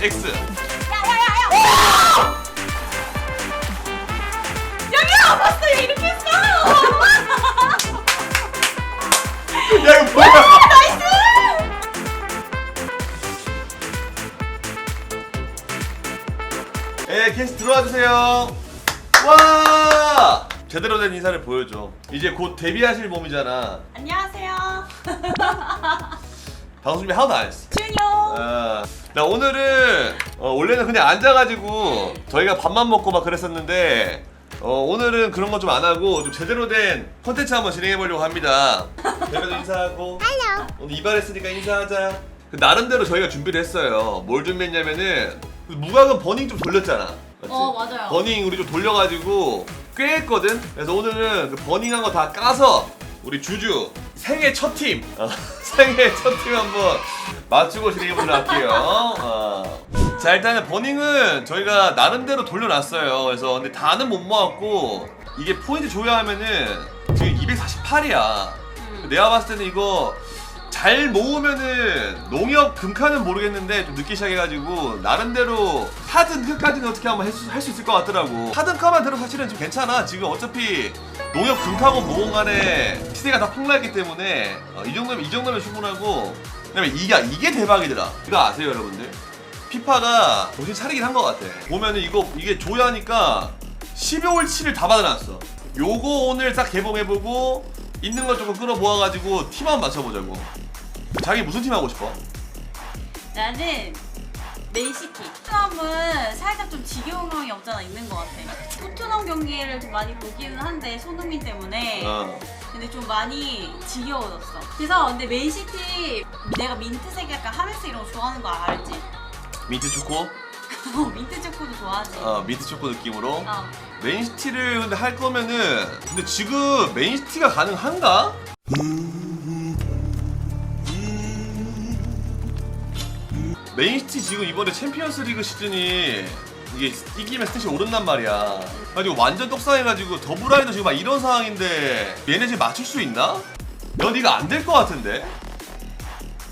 X. 야야야야! 여기야 봤어 얘 이렇게 했어. 야 이거 뭐야? 나이스. 예, 게스트 들어와 주세요. 와! 제대로 된 인사를 보여줘. 이제 곧 데뷔하실 몸이잖아. 안녕하세요. 방송 준비 하나도 안 했어. 준용. 아, 나 오늘은 어, 원래는 그냥 앉아가지고 저희가 밥만 먹고 막 그랬었는데 어, 오늘은 그런 거 좀 안 하고 좀 제대로 된 컨텐츠 한번 진행해 보려고 합니다. 대표도 인사하고 오늘 이발했으니까 인사하자. 그 나름대로 저희가 준비를 했어요. 뭘 준비했냐면은 그 무각은 버닝 좀 돌렸잖아. 맞지? 어, 맞아요. 버닝 우리 좀 돌려가지고 꽤 했거든. 그래서 오늘은 그 버닝한 거 다 까서 우리 주주 생애 첫 팀, 어, 생애 첫 팀 한번 맞추고 진행해보도록 할게요. 어. 자 일단은 버닝은 저희가 나름대로 돌려놨어요. 그래서 근데 다는 못 모았고 이게 포인트 조회하면은 지금 248이야. 내가 봤을 때는 이거 잘 모으면은 농협 금카는 모르겠는데 좀 늦게 시작해가지고 나름대로 하든 끝까지는 어떻게 하면 할수 있을 것 같더라고 하든카만 들어 사실은 좀 괜찮아 지금 어차피 농협 금카고 뭐건 간에 시세가 다 폭락했기 때문에 어, 이 정도면 이 정도면 충분하고 그다음에 이게 이게 대박이더라. 이거 아세요 여러분들? 피파가 정신 차리긴 한 것 같아. 보면은 이거 이게 조회하니까 12월 7일 다 받아놨어. 요거 오늘 딱 개봉해보고 있는 거 조금 끌어모아가지고 팀 한번 맞춰보자고. 자기 무슨 팀 하고 싶어? 나는 맨시티. 토트넘은 살짝 좀 지겨운 경이 없잖아 있는 것 같아. 토트넘 경기를 좀 많이 보기는 한데 손흥민 때문에. 어. 근데 좀 많이 지겨워졌어. 그래서 근데 맨시티 내가 민트색 약간 하늘색 이런 거 좋아하는 거 알지? 민트 초코? 민트 초코도 좋아하지. 어 민트 초코 느낌으로 어. 맨시티를 근데 할 거면은 근데 지금 맨시티가 가능한가? 맨시티 지금 이번에 챔피언스 리그 시즌이 이게 이기면 스탯이 오른단 말이야 가지고 완전 떡상해가지고 더블라인도 지금 막 이런 상황인데 얘네 지금 맞출 수 있나? 야 니가 안될 것 같은데?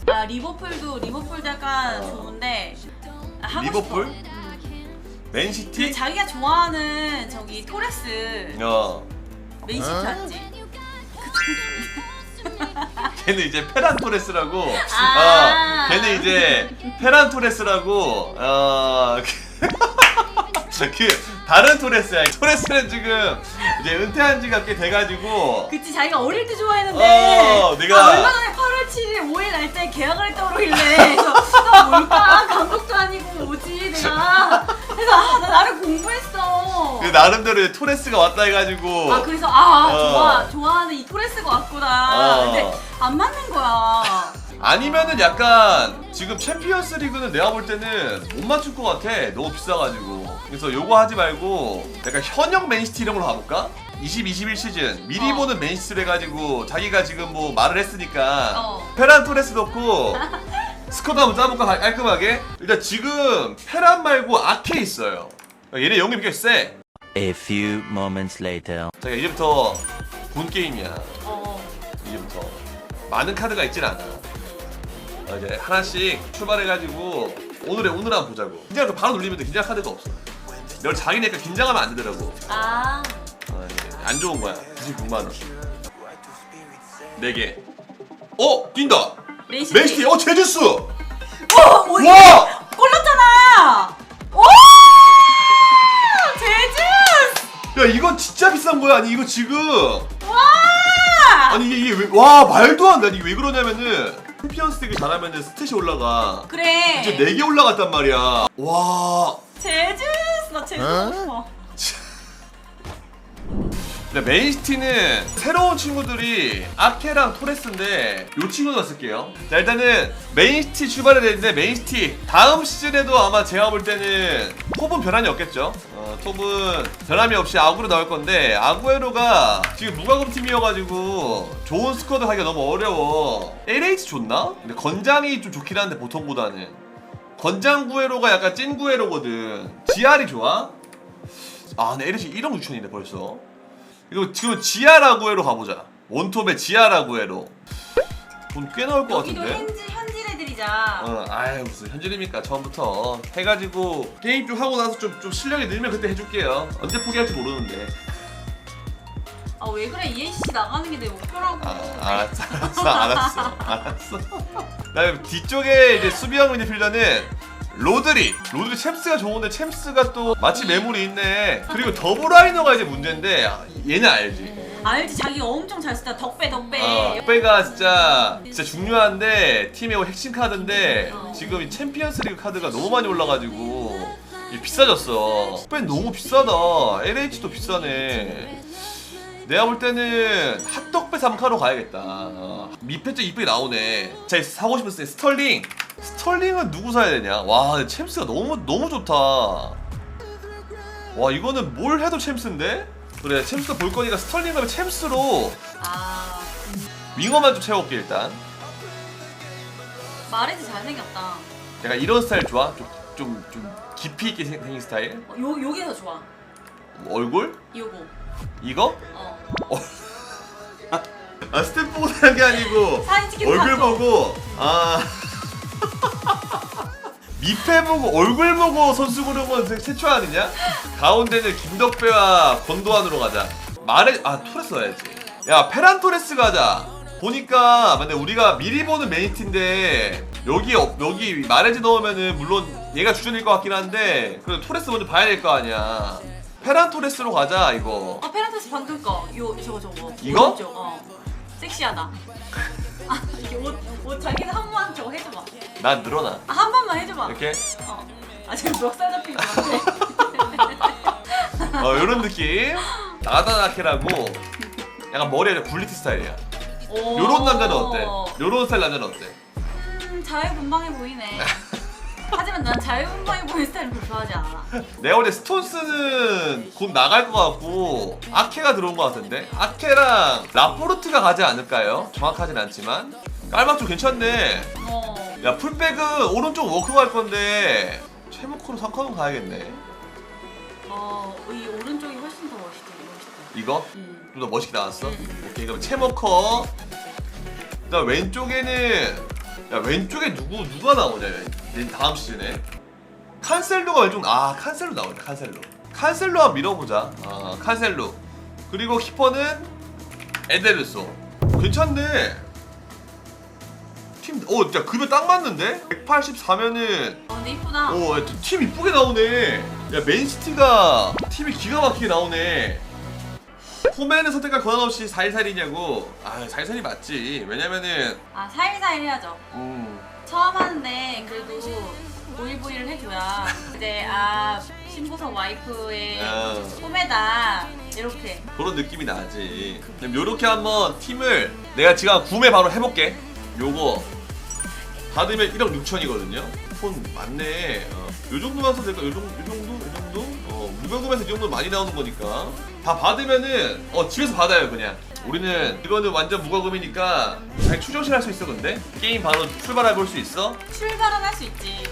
아 리버풀도 리버풀도 약간 어. 좋은데 아, 하고 리버풀? 싶어. 음. 근데 맨시티? 자기가 좋아하는 저기 토레스 어 맨시티 맞지? 걔는 이제 페란 토레스라고 아. 어, 걔는 이제 페란 토레스라고 어, 그 다른 토레스야. 토레스는 지금 이제 은퇴한 지가 꽤 돼가지고. 그치 자기가 어릴 때 좋아했는데. 어, 내가- 아, 얼마 전에 8월 7일 5일 날짜에 계약을 했다고 그러길래. 그래서 나 뭘까 그 나름대로 토레스가 왔다 해가지고 아 그래서 아 어. 좋아 좋아하는 이 토레스가 왔구나 어. 근데 안 맞는 거야 아니면은 약간 지금 챔피언스 리그는 내가 볼 때는 못 맞출 것 같아 너무 비싸가지고 그래서 요거 하지 말고 약간 현역 맨시티 이런 걸로 가볼까? 20, 21 시즌 미리 어. 보는 맨시티를 해가지고 자기가 지금 뭐 말을 했으니까 어. 페란 토레스 넣고 스쿼드 한번 짜볼까 갈- 깔끔하게 일단 지금 페란 말고 아케 있어요 얘네 영입이 꽤 세. A few moments later. 자 이제부터 본 게임이야 어. 이제부터 많은 카드가 있진 않아. 어, 이제 하나씩 출발해가지고 오늘의 오늘 한번 보자고. 긴장 바로 눌리면 돼. 긴장 카드가 없어. 널 자기네까 긴장하면 안 되더라고. 아 어, 이제 안 좋은 거야. 96만 원. 네 개. 어 뛴다. 맨시티 맨시티. 어 제주스. 어, 오, 와. 야 이건 진짜 비싼 거야. 아니 이거 지금. 와 아니 이게, 이게 왜, 와 말도 안 돼. 아니 이게 왜 그러냐면은 챔피언스 리그 잘하면은 스탯이 올라가. 그래 이제 4개 올라갔단 말이야. 와. 제주 나 제주 가고 싶어 근데 맨시티는 새로운 친구들이 아케랑 토레스인데 요 친구도 쓸게요. 자 일단은 맨시티 출발이 되는데 맨시티 다음 시즌에도 아마 제가 볼 때는 톱은 변함이 없겠죠. 어, 톱은 변함이 없이 아구로 나올 건데 아구에로가 지금 무과금 팀이어가지고 좋은 스쿼드 하기가 너무 어려워. LH 좋나? 근데 건장이 좀 좋긴 한데 보통보다는 건장 구에로가 약간 찐 구에로거든. GR이 좋아? 아 근데 LH 1억 6천인데 벌써. 이거 지금 지하라구에로 가보자. 원톱에 지하라구에로. 돈 꽤 나올 것 여기도 같은데. 애들이잖아 진짜. 어, 아유 무슨 현질입니까 처음부터 해가지고 게임 좀 하고 나서 좀, 좀 실력이 늘면 그때 해줄게요 언제 포기할지 모르는데 아 왜 그래 ENC 나가는 게 내 목표라고. 아, 알았어 알았어 알았어 알았어 그다음에 뒤쪽에 이제 수비형 미드필더는 로드리 로드리 챔스가 좋은데 챔스가 또 마치 매물이 있네 그리고 더블라이너가 이제 문제인데 아, 얘는 알지 알지 자기가 엄청 잘 쓰다 덕배 덕배. 어, 덕배가 진짜 진짜 중요한데 팀의 핵심 카드인데 지금 이 챔피언스리그 카드가 너무 많이 올라가지고 이게 비싸졌어. 덕배 너무 비싸다. LH도 비싸네. 내가 볼 때는 핫덕배 3카로 가야겠다. 어, 좀 이쁘게 나오네. 자, 사고 싶었어요. 스털링. 스털링은 누구 사야 되냐? 와, 챔스가 너무 너무 좋다. 와, 이거는 뭘 해도 챔스인데? 그래, 챔스 볼 거니까 스털링 가면 챔스로 아 윙어만 좀 채워볼게 일단 마레즈 잘생겼다. 내가 이런 스타일 좋아? 좀 좀 좀 깊이 있게 생- 생긴 스타일? 어, 요 요게 더 좋아. 뭐 얼굴? 요거. 이거? 어. 아 스텝 보고 사는 게 아니고 사진 얼굴 각도. 보고 아 밑에 보고 얼굴 보고 선수 고르는 건 최초 아니냐? 가운데는 김덕배와 권도환으로 가자 말해 아 토레스 넣어야지 야 페란 토레스 가자 보니까 근데 우리가 미리 보는 메이트인데 여기 없- 여기 마레즈 넣으면은 물론 얘가 주전일 것 같긴 한데 그래도 토레스 먼저 봐야 될 거 아니야 페란 토레스로 가자 이거 어 페란테스 방금 거. 요 저거 저거. 이거? 오른쪽, 어. 섹시하다. 아 이게 옷, 옷 자기는 한 번만 저거 해줘봐. 난 늘어나 아, 한 번만 해줘봐. 이렇게 어. 아 지금 멱살 잡힌 거 같아. 어 이런 느낌 나다나케라고 약간 머리가 굴리티 스타일이야 오. 요런 남자는 어때? 요런 스타일 남자는 어때? 음, 자유분방해 보이네. 하지만 난 자유분방해 보이는 스타일은 별로 좋아하지 않아. 내가 볼때 스톤스는 곧 나갈 것 같고 아케가 들어온 것 같은데 아케랑 라포르트가 가지 않을까요? 정확하진 않지만 깔막도 괜찮네 어. 야 풀백은 오른쪽 워크 갈 건데 최무크로 3카운 가야겠네 어, 이 오른쪽이 훨씬 더 멋있다. 멋있다. 이거? 음. 좀 더 멋있게 나왔어? 음. 오케이 그럼 채머커 그다음 왼쪽에는 야 왼쪽에 누구 누가 나오냐 얘 다음 시즌에 칸셀로가 왼쪽 아 칸셀로 나오네 칸셀로 칸셀로 한번 밀어보자 아 칸셀로 그리고 키퍼는 에데르소 괜찮네 팀 어 진짜 급여 딱 맞는데 184면은 어, 근데 이쁘다. 오, 야, 팀 이쁘게 나오네. 야, 맨시티가 팀이 기가 막히게 나오네. 포맨을 선택할 권한 없이 4일살이냐고. 아, 4일살이 맞지. 왜냐면은, 아, 사일사일 해야죠. 음, 처음 하는데 그래도 오일보일을 해줘야 이제 아 신보석 와이프의 아. 소매다 이렇게 그런 느낌이 나지. 그럼 요렇게 한번 팀을 내가 지금 구매 바로 해볼게. 요거 받으면 1억 6천이거든요. 폰 맞네. 어, 요 정도만 써도 될까? 요 정도? 요 정도? 요 정도? 어, 무료금에서 이 정도 많이 나오는 거니까. 다 받으면은, 어, 집에서 받아요, 그냥. 우리는 이거는 완전 무과금이니까 그냥 추정실 할 수 있어, 근데? 게임 바로 출발해 볼 수 있어? 출발은 할 수 있지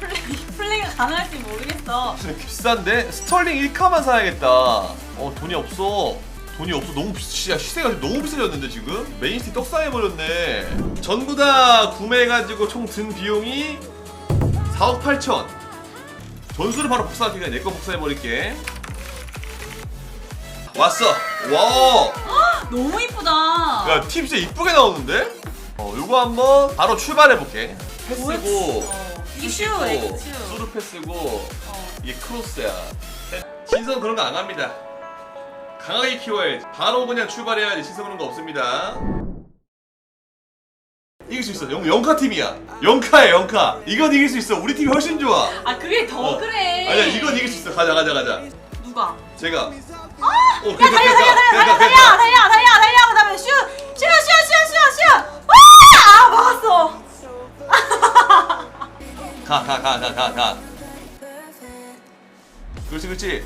플레이, 플레이가 가능할지 모르겠어 비싼데? 스털링 1카만 사야겠다. 어, 돈이 없어. 돈이 없어. 너무 비싸. 야, 시세가 너무 비싸졌는데, 지금? 메인스티 떡상해버렸네. 전부 다 구매해가지고 총 든 비용이 4억 8천. 전수를 바로 복사할게. 내거 복사해버릴게. 왔어. 와. 너무 이쁘다 야, 팀 진짜 이쁘게 나오는데? 어, 요거 한번 바로 출발해볼게. 패스고. 어, 이게 슈 이게 슈 수루 패스고. 어. 이게 크로스야. 신선 그런 거 안 합니다. 강하게 키워야지. 바로 그냥 출발해야지. 그런 거 없습니다. 이길 수 있어. 영, 영카 팀이야. 영카야, 영카. 이건 이길 수 있어. 우리 팀이 훨씬 좋아. 아 그게 더 어. 그래 아니야, 이건 이길 수 있어. 가자, 가자, 가자. 누가 제가. 아! 오, 야 달려 달려 달려 달려 달려 달려 달려 달려 그 다음에 슈슈슈슈슈슈 와아 막았어 가, 가, 가, 가, 가, 가. 그렇지, 그렇지.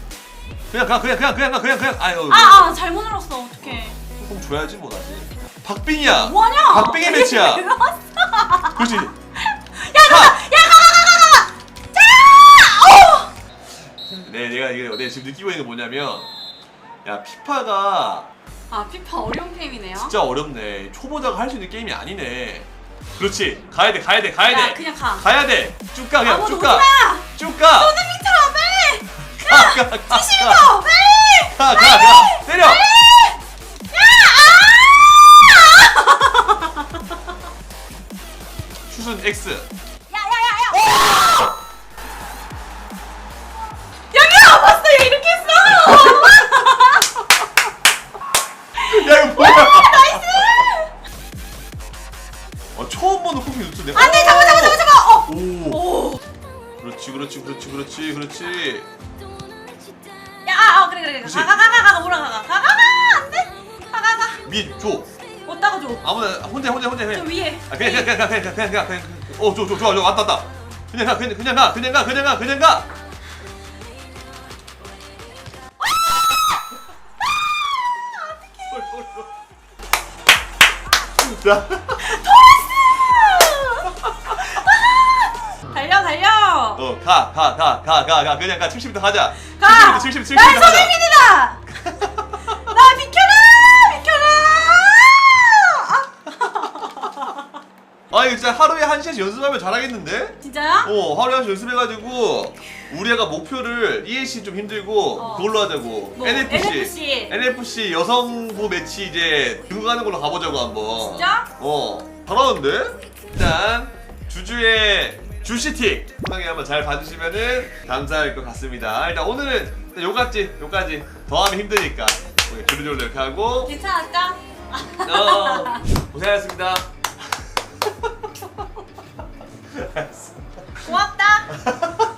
그냥 가, 그냥, 그냥, 그냥 가, 그냥, 그냥. 아유. 아 아 잘못 눌렀어 어떡해 공 줘야지, 뭐, 다시. 박빙이야. 뭐하냐 박빙의 매치야. 그렇지. 야 가가 야 가가 가가 네, 내가 이게 내가 지금 느끼고 있는 게 뭐냐면 야 피파가 아 피파 어려운 게임이네요 진짜 어렵네. 초보자가 할 수 있는 게임이 아니네. 그렇지. 가야 돼, 가야 돼, 가야 야 돼. 그냥 가. 가야 돼. 쭉 가, 그냥 아무도 쭉 오지 가. 마. 쭉 가. 가. 어 빨리. 가, 가, 가. 때려. 야. 어. 안돼 잡아 잡아. 어. 그렇지 그렇지 그렇지 그렇지 그렇지. 야, 아, 아, 그래, 그래, 그래. 그치? 가, 가, 가, 가, 가, 올라가, 가, 가, 가, 가, 안 돼. 가, 가, 가. 미 줘. 어디다가 줘. 아무나 혼자 혼자 혼자 저 그냥. 위에. 아 그냥 그냥 그냥 그냥 그냥 그냥 그냥. 어좋 좋아 좋아 왔다 왔다. 그냥 가 그냥 그냥 가 그냥 가 그냥 가 그냥 가. 자. 달려, 달려. 어, 가, 가, 가, 가, 가, 가, 그냥 가. 70m 가자. 가. 70m, 70m, 70m 나의 가자. 손흥민이다. 나 비켜라, 비켜라. 아, 아, 이거 진짜 하루에 한 시간씩 연습하면 잘하겠는데? 진짜야? 어, 하루에 한 시간 연습해가지고, 우리 애가 목표를 EAC 좀 힘들고, 어. 그걸로 하자고. 뭐, NFC. NFC. NFC 여성부 매치 이제 들고 가는 걸로 가보자고 한번. 진짜? 어, 잘하는데? 일단, 주주의 주시틱 편하게 한번 잘 봐주시면은 감사할 것 같습니다. 일단 오늘은 요까지, 요까지. 더 하면 힘드니까. 우리 주르주르 이렇게 하고. 괜찮을까? 어, 고생하셨습니다. 고맙다.